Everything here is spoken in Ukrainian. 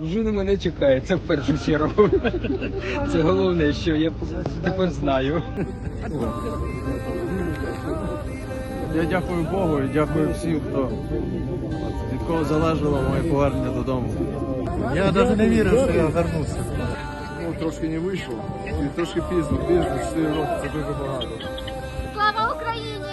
Дружина мене чекає, це в першу чергу. Це головне, що я тепер знаю. Я дякую Богу і дякую всім, хто від кого залежало моє повернення додому. Я навіть не вірив, що я вернувся. Ну, трошки не вийшло. І трошки пізно, пізно, 4 роки це дуже багато. Слава Україні!